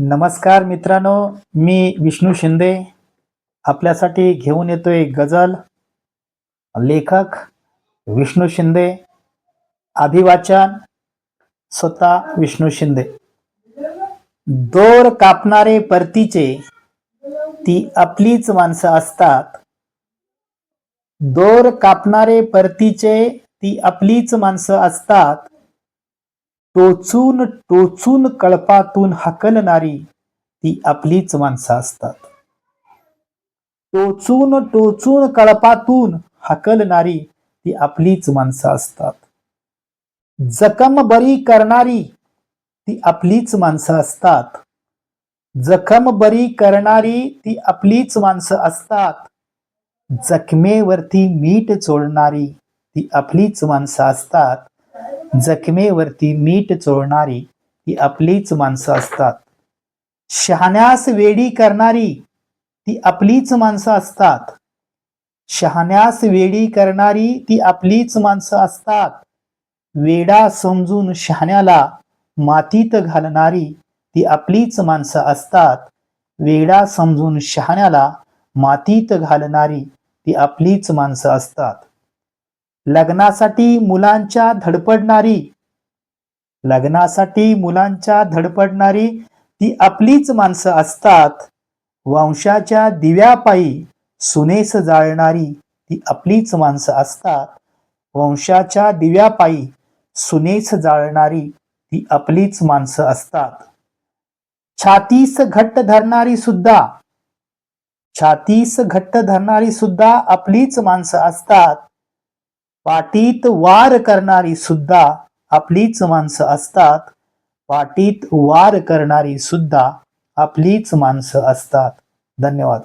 नमस्कार मित्रांनो मी विष्णू शिंदे. आपल्यासाठी घेऊन येतोय गझल. लेखक विष्णू शिंदे. अभिवाचन स्वतः विष्णू शिंदे. दोर कापणारे परतीचे ती आपलीच माणसं असतात. दोर कापणारे परतीचे ती आपलीच माणसं असतात. टोचून टोचून कळपातून हकलणारी ती आपलीच माणसं असतात. टोचून टोचून कळपातून हकलणारी ती आपलीच माणसं असतात. जखम बरी करणारी ती आपलीच माणसं असतात. जखम बरी करणारी ती आपलीच माणसं असतात. जखमेवरती मीठ चोळणारी ती आपलीच माणसं असतात. जखमेवरती मीठ चोळणारी ती आपलीच माणसं असतात. शहाण्यास वेडी करणारी ती आपलीच माणसं असतात. शहाण्यास वेडी करणारी ती आपलीच माणसं असतात. वेडा समजून शहाण्याला मातीत घालणारी ती आपलीच माणसं असतात. वेडा समजून शहाण्याला मातीत घालणारी ती आपलीच माणसं असतात. लग्नासाठी मुलांच्या धडपडणारी लग्नासाठी मुलांच्या धडपडणारी ती आपलीच माणसं असतात. वंशाच्या दिव्यापायी सुनेस जाळणारी ती आपलीच माणसं असतात. वंशाच्या दिव्यापायी सुनेस जाळणारी ती आपलीच माणसं असतात. छातीस घट्ट धरणारी सुद्धा छातीस घट्ट धरणारी सुद्धा आपलीच माणसं असतात. पाटीत वार करणारी सुद्धा आपलीच माणसं असतात. पाटीत वार करणारी सुद्धा आपलीच माणसं असतात. धन्यवाद.